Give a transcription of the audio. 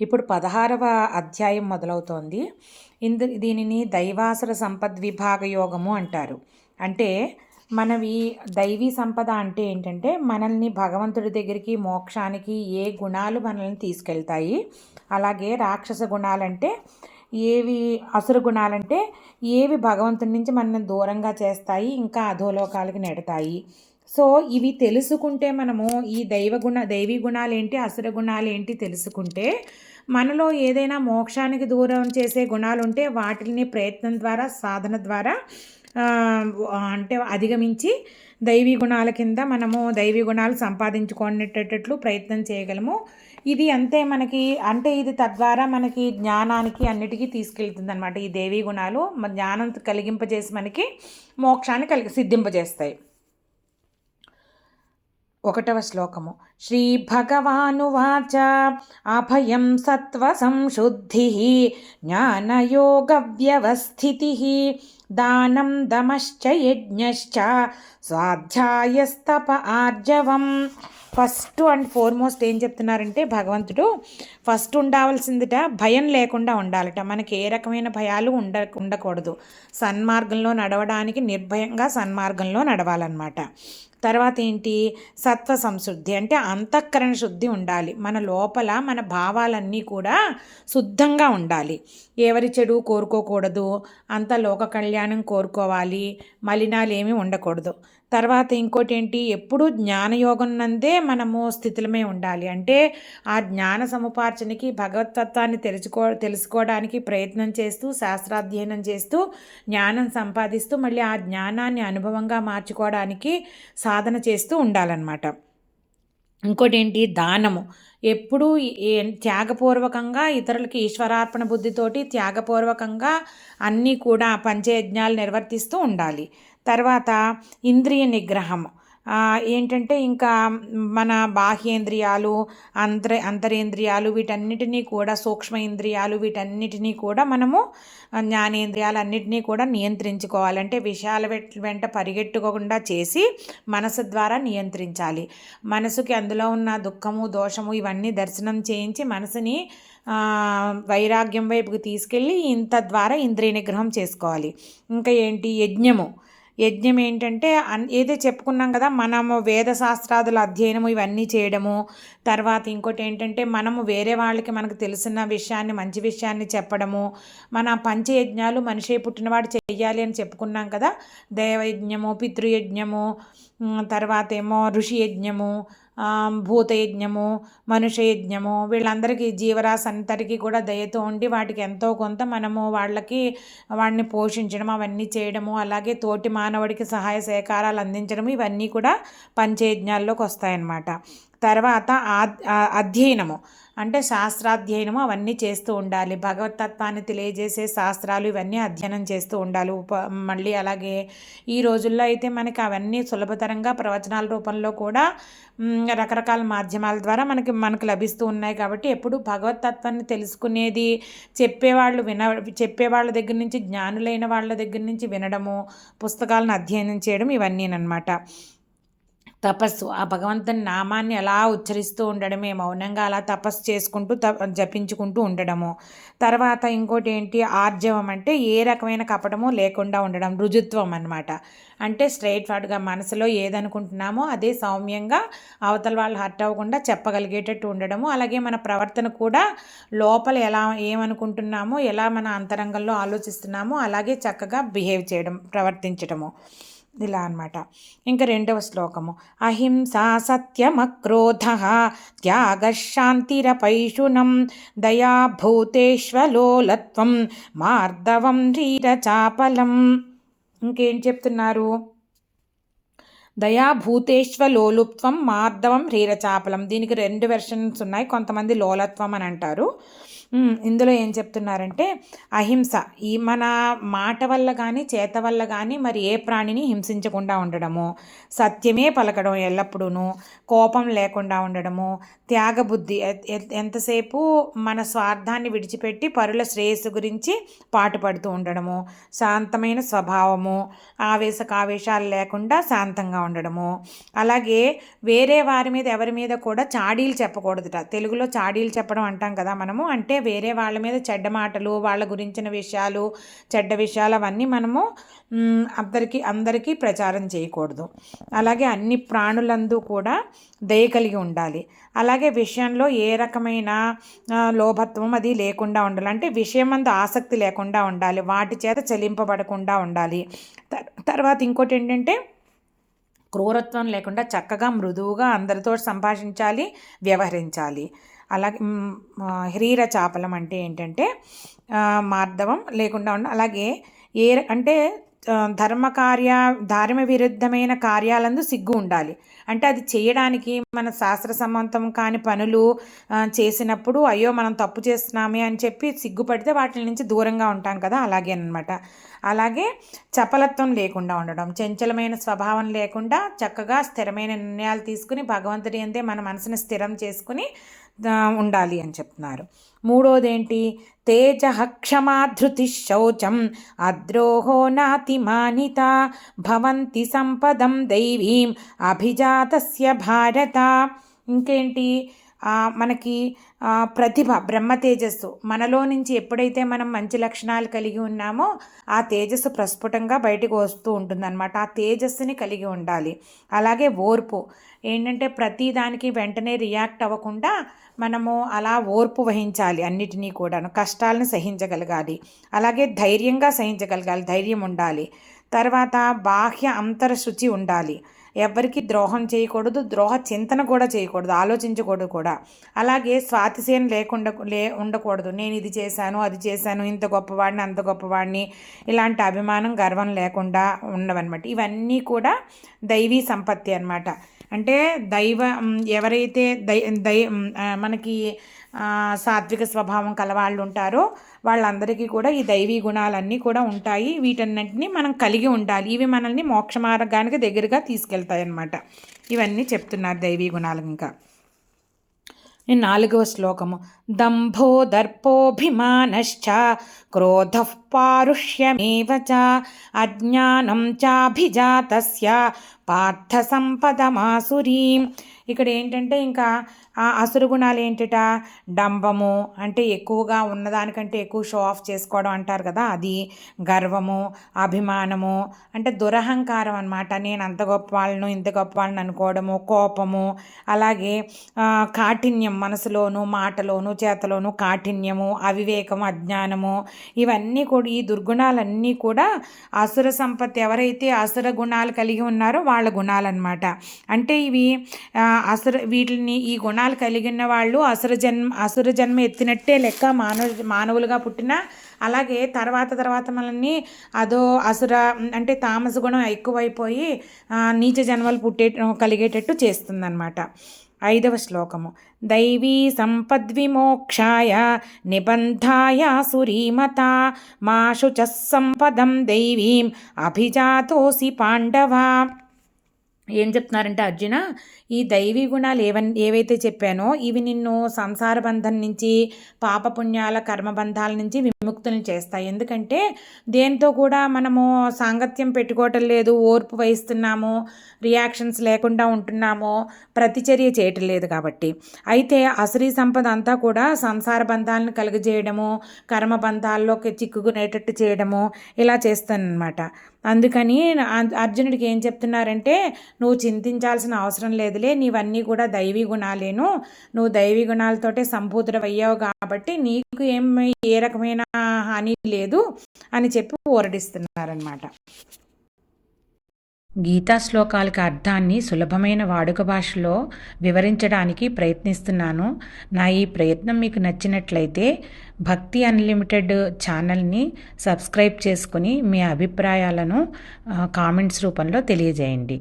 ఇప్పుడు పదహారవ అధ్యాయం మొదలవుతోంది. ఇందు దీనిని దైవాసుర సంపద్విభాగ యోగము అంటారు. అంటే మనవి దైవీ సంపద అంటే ఏంటంటే మనల్ని భగవంతుడి దగ్గరికి మోక్షానికి ఏ గుణాలు మనల్ని తీసుకెళ్తాయి. అలాగే రాక్షస గుణాలంటే ఏవి అసుర గుణాలంటే ఏవి భగవంతుడి నుంచి మనల్ని దూరంగా చేస్తాయి ఇంకా అధోలోకాలకి నెడతాయి. సో ఇవి తెలుసుకుంటే మనము ఈ దైవ గుణ దైవీ గుణాలు ఏంటి అసుర గుణాలు ఏంటి తెలుసుకుంటే మనలో ఏదైనా మోక్షానికి దూరం చేసే గుణాలు ఉంటే వాటిని ప్రయత్నం ద్వారా సాధన ద్వారా అంటే అధిగమించి దైవీ గుణాల కింద మనము దైవీ గుణాలు సంపాదించుకునేటట్లు ప్రయత్నం చేయగలము. ఇది అంతే మనకి అంటే ఇది తద్వారా మనకి జ్ఞానానికి అన్నిటికీ తీసుకెళ్తుంది అనమాట ఈ దేవీ గుణాలు జ్ఞానం కలిగింపజేసి మనకి మోక్షాన్ని కలిగి సిద్ధింపజేస్తాయి. ఒకటవ శ్లోకము. శ్రీ భగవానువాచ అభయం సత్వ సంశుద్ధి జ్ఞానయోగ వ్యవస్థితి దానం దమశ్చ యజ్ఞశ్చ స్వాధ్యాయస్తప ఆర్జవం. ఫస్ట్ అండ్ ఫోర్మోస్ట్ ఏం చెప్తున్నారంటే భగవంతుడు ఫస్ట్ ఉండవలసిందిట భయం లేకుండా ఉండాలట. మనకి ఏ రకమైన భయాలు ఉండ ఉండకూడదు. సన్మార్గంలో నడవడానికి నిర్భయంగా సన్మార్గంలో నడవాలన్నమాట. తర్వాత ఏంటి? సత్వ సంశుద్ధి అంటే అంతఃకరణ శుద్ధి ఉండాలి. మన లోపల మన భావాలన్నీ కూడా శుద్ధంగా ఉండాలి. ఎవరి చెడు కోరుకోకూడదు. అంత లోక కళ్యాణం కోరుకోవాలి. మలినాలు ఏమీ ఉండకూడదు. తర్వాత ఇంకోటి ఏంటి ఎప్పుడు జ్ఞానయోగం నందే మనము స్థితిలమే ఉండాలి. అంటే ఆ జ్ఞాన సముపార్జనకి భగవతత్వాన్ని తెలుసుకో తెలుసుకోవడానికి ప్రయత్నం చేస్తూ శాస్త్రాధ్యయనం చేస్తూ జ్ఞానం సంపాదిస్తూ మళ్ళీ ఆ జ్ఞానాన్ని అనుభవంగా మార్చుకోవడానికి సాధన చేస్తూ ఉండాలన్నమాట. ఇంకోటి ఏంటి దానము. ఎప్పుడూ త్యాగపూర్వకంగా ఇతరులకి ఈశ్వరార్పణ బుద్ధితోటి త్యాగపూర్వకంగా అన్నీ కూడా పంచయజ్ఞాలు నిర్వర్తిస్తూ ఉండాలి. తర్వాత ఇంద్రియ నిగ్రహం. ఏంటంటే ఇంకా మన బాహ్యేంద్రియాలు అంతర అంతరేంద్రియాలు వీటన్నిటినీ కూడా సూక్ష్మ ఇంద్రియాలు వీటన్నిటినీ కూడా మనము జ్ఞానేంద్రియాలు అన్నిటినీ కూడా నియంత్రించుకోవాలంటే విషయాల వెంట పరిగెట్టుకోకుండా చేసి మనసు ద్వారా నియంత్రించాలి. మనసుకి అందులో ఉన్న దుఃఖము దోషము ఇవన్నీ దర్శనం చేయించి మనసుని వైరాగ్యం వైపుకి తీసుకెళ్ళి ఇంత ద్వారా ఇంద్రియ నిగ్రహం చేసుకోవాలి. ఇంకా ఏంటి? యజ్ఞము. యజ్ఞం ఏంటంటే ఏదో చెప్పుకున్నాం కదా మనము వేద శాస్త్రాదుల అధ్యయనము ఇవన్నీ చేయడము. తర్వాత ఇంకోటి ఏంటంటే మనము వేరే వాళ్ళకి మనకు తెలిసిన విషయాన్ని మంచి విషయాన్ని చెప్పడము. మన పంచయజ్ఞాలు మనిషి పుట్టినవాడు చెయ్యాలి అని చెప్పుకున్నాం కదా. దేవయజ్ఞము పితృయజ్ఞము తర్వాత ఏమో ఋషి యజ్ఞము భూతయజ్ఞము మనుషయజ్ఞము వీళ్ళందరికీ జీవరాశి అంతటికీ కూడా దయతో ఉండి వాటికి ఎంతో కొంత మనము వాళ్ళకి వాడిని పోషించడం అవన్నీ చేయడము అలాగే తోటి మానవుడికి సహాయ సహకారాలు అందించడం ఇవన్నీ కూడా పంచయజ్ఞాల్లోకి వస్తాయన్నమాట. తర్వాత అధ్యయనము. అంటే శాస్త్రాధ్యయనము అవన్నీ చేస్తూ ఉండాలి. భగవతత్వాన్ని తెలియజేసే శాస్త్రాలు ఇవన్నీ అధ్యయనం చేస్తూ ఉండాలి. ఉప మళ్ళీ అలాగే ఈ రోజుల్లో అయితే మనకి అవన్నీ సులభతరంగా ప్రవచనాల రూపంలో కూడా రకరకాల మాధ్యమాల ద్వారా మనకి మనకు లభిస్తూ ఉన్నాయి కాబట్టి ఎప్పుడు భగవతత్వాన్ని తెలుసుకునేది చెప్పేవాళ్ళు విన చెప్పేవాళ్ళ దగ్గర నుంచి జ్ఞానులైన వాళ్ళ దగ్గర నుంచి వినడము పుస్తకాలను అధ్యయనం చేయడం ఇవన్నీనమాట తపస్సు. ఆ భగవంతుని నామాన్ని అలా ఉచ్చరిస్తూ ఉండడమే మౌనంగా అలా తపస్సు చేసుకుంటూ త జపించుకుంటూ ఉండడము. తర్వాత ఇంకోటి ఏంటి? ఆర్జవం అంటే ఏ రకమైన కపటము లేకుండా ఉండడం రుజుత్వం అనమాట అంటే స్ట్రైట్ ఫార్డ్గా మనసులో ఏదనుకుంటున్నామో అదే సౌమ్యంగా అవతల వాళ్ళు హర్ట్ అవ్వకుండా చెప్పగలిగేటట్టు ఉండడము. అలాగే మన ప్రవర్తన కూడా లోపల ఎలా ఏమనుకుంటున్నామో ఎలా మన అంతరంగంలో ఆలోచిస్తున్నామో అలాగే చక్కగా బిహేవ్ చేయడం ప్రవర్తించడము ఇలా అనమాట ఇంకా రెండవ శ్లోకము. అహింసా సత్యమక్రోధ త్యాగశాంతిరపైషునం దయాభూతేశ్వలోలత్వం మార్దవం రీరచాపలం ఇంకేం చెప్తున్నారు? దయాభూతేశ్వలోలుప్త్వం మార్దవం హ్రీరచాపలం దీనికి రెండు వెర్షన్స్ ఉన్నాయి. కొంతమంది లోలత్వం అని అంటారు. ఇందులో ఏం చెప్తున్నారంటే అహింస. ఈ మన మాట వల్ల కానీ చేత వల్ల కానీ మరి ఏ ప్రాణిని హింసించకుండా ఉండడము సత్యమే పలకడం ఎల్లప్పుడూ కోపం లేకుండా ఉండడము త్యాగబుద్ధి. ఎంతసేపు మన స్వార్థాన్ని విడిచిపెట్టి పరుల శ్రేయస్సు గురించి పాటుపడుతూ ఉండడము శాంతమైన స్వభావము ఆవేశకావేశాలు లేకుండా శాంతంగా ఉండడము. అలాగే వేరే వారి మీద ఎవరి మీద కూడా చాడీలు చెప్పకూడదుట. తెలుగులో చాడీలు చెప్పడం అంటాం కదా మనము అంటే వేరే వాళ్ళ మీద చెడ్డ మాటలు వాళ్ళ గురించిన విషయాలు చెడ్డ విషయాలు అవన్నీ మనము అందరికీ అందరికీ ప్రచారం చేయకూడదు. అలాగే అన్ని ప్రాణులందు కూడా దయ కలిగి ఉండాలి. అలాగే విషయంలో ఏ రకమైన లోభత్వం అది లేకుండా ఉండాలి. అంటే విషయం అందు ఆసక్తి లేకుండా ఉండాలి. వాటి చేత చెలింపబడకుండా ఉండాలి. తర్వాత ఇంకోటి ఏంటంటే క్రూరత్వం లేకుండా చక్కగా మృదువుగా అందరితో సంభాషించాలి వ్యవహరించాలి. అలాగే మ్, చేపలం హ్రీర అంటే ఏంటంటే మార్ధవం మార్దవం లేకుండా ఉండడం అలాగే ఏ అంటే ధర్మకార్య ధర్మ కార్య ధార్మ విరుద్ధమైన కార్యాలందు సిగ్గు ఉండాలి. అంటే అది చేయడానికి మన శాస్త్ర సమ్మతం కాని పనులు చేసినప్పుడు అయ్యో మనం తప్పు చేస్తున్నామే అని చెప్పి సిగ్గుపడితే వాటి నుంచి దూరంగా ఉంటాం కదా అలాగే అన్నమాట. అలాగే చపలత్వం లేకుండా ఉండడం చంచలమైన స్వభావం లేకుండా చక్కగా స్థిరమైన నిర్ణయాలు తీసుకుని భగవంతుడి అందే మన మనసుని స్థిరం చేసుకుని ఉండాలి అని చెప్తున్నారు. మూడోది ఏంటి తేజ క్షమాధృతి శౌచం అద్రోహో నాతిమానిత భవంతి సంపదం దైవీం అభిజాతస్య భారత. ఇంకేంటి? మనకి ప్రతిభ బ్రహ్మ తేజస్సు. మనలో నుంచి ఎప్పుడైతే మనం మంచి లక్షణాలు కలిగి ఉన్నామో ఆ తేజస్సు ప్రస్ఫుటంగా బయటకు వస్తూ ఉంటుందన్నమాట. ఆ తేజస్సుని కలిగి ఉండాలి. అలాగే ఓర్పు. ఏంటంటే ప్రతి దానికి వెంటనే రియాక్ట్ అవ్వకుండా మనము అలా ఓర్పు వహించాలి అన్నిటినీ కూడాను కష్టాలను సహించగలగాలి. అలాగే ధైర్యంగా సహించగలగాలి ధైర్యం ఉండాలి. తర్వాత బాహ్య అంతర శుచి ఉండాలి. ఎవరికి ద్రోహం చేయకూడదు ద్రోహ చింతన కూడా చేయకూడదు ఆలోచించకూడదు కూడా. అలాగే స్వాతిశయం లేకుండా లే ఉండకూడదు. నేను ఇది చేశాను అది చేశాను ఇంత గొప్పవాడిని అంత గొప్పవాడిని ఇలాంటి అభిమానం గర్వం లేకుండా ఉండవన్నమాట. ఇవన్నీ కూడా దైవీ సంపత్తి అన్నమాట. అంటే దైవ ఎవరైతే దై దై మనకి సాత్విక స్వభావం కలవాళ్ళు ఉంటారో వాళ్ళందరికీ కూడా ఈ దైవీ గుణాలన్నీ కూడా ఉంటాయి. వీటన్నింటినీ మనం కలిగి ఉండాలి. ఇవి మనల్ని మోక్ష మార్గానికి దగ్గరగా తీసుకెళ్తాయి అన్నమాట ఇవన్నీ చెప్తున్నారు దైవీ గుణాలు ఇంకా. నాలుగవ శ్లోకము. దంభో దర్పోభిమానశ్చ క్రోధ పారుష్యమేవ చ అజ్ఞానం చాభిజాతస్య పార్థ సంపదమాసురీం ఇక్కడ ఏంటంటే ఇంకా ఆ అసురు గుణాలు ఏంటిట? డంబము అంటే ఎక్కువగా ఉన్నదానికంటే ఎక్కువ షో ఆఫ్ చేసుకోవడం అంటారు కదా అది గర్వము అభిమానము అంటే దురహంకారం అనమాట నేను అంత గొప్ప వాళ్ళను ఇంత గొప్ప వాళ్ళని అనుకోవడము కోపము అలాగే కాఠిన్యం మనసులోను మాటలోను చేతలోను కాఠిన్యము అవివేకం అజ్ఞానము ఇవన్నీ కూడా ఈ దుర్గుణాలన్నీ కూడా అసుర సంపత్తి ఎవరైతే అసుర గుణాలు కలిగి ఉన్నారో వాళ్ళ గుణాలన్నమాట. అంటే ఇవి అసుర వీటిని ఈ గుణాలు కలిగిన వాళ్ళు అసుర జన్మ అసుర జన్మ ఎత్తినట్టే లెక్క మానవ మానవులుగా పుట్టిన అలాగే తర్వాత తర్వాత మనల్ని అదో అసుర అంటే తామస గుణం ఎక్కువైపోయి నీచ జన్మలు పుట్టే కలిగేటట్టు చేస్తుందన్నమాట. ఐదవ శ్లోకము. దైవీ సంపద్విమోక్షాయ నిబంధాయ సురీమత మాషు చ సంపదం దైవీం అభిజాతోసి పాండవ. ఏం చెప్తున్నారంటే అర్జున ఈ దైవీ గుణాలు ఏవన్ ఏవైతే చెప్పానో ఇవి నిన్ను సంసార బంధం నుంచి పాపపుణ్యాల కర్మబంధాల నుంచి విముక్తులు చేస్తాయి. ఎందుకంటే దేంతో కూడా మనము సాంగత్యం పెట్టుకోవటం లేదు ఓర్పు వహిస్తున్నాము రియాక్షన్స్ లేకుండా ఉంటున్నాము ప్రతిచర్య చేయటం లేదు కాబట్టి. అయితే అసరీ సంపద అంతా కూడా సంసార బంధాలను కలుగజేయడము కర్మ బంధాల్లోకి చిక్కుకునేటట్టు చేయడము ఇలా చేస్తానన్నమాట. అందుకని అర్జునుడికి ఏం చెప్తున్నారంటే నువ్వు చింతించాల్సిన అవసరం లేదు. లేదులే నీవన్నీ కూడా దైవీ గుణాలేను. నువ్వు దైవీ గుణాలతోటే సంపూతుడవయ్యావు కాబట్టి నీకు ఏం ఏ రకమైన హాని లేదు అని చెప్పి ఊరడిస్తున్నారనమాట గీతా శ్లోకాలకు అర్థాన్ని సులభమైన వాడుక భాషలో వివరించడానికి ప్రయత్నిస్తున్నాను. నా ఈ ప్రయత్నం మీకు నచ్చినట్లయితే భక్తి అన్లిమిటెడ్ ఛానల్ని సబ్స్క్రైబ్ చేసుకుని మీ అభిప్రాయాలను కామెంట్స్ రూపంలో తెలియజేయండి.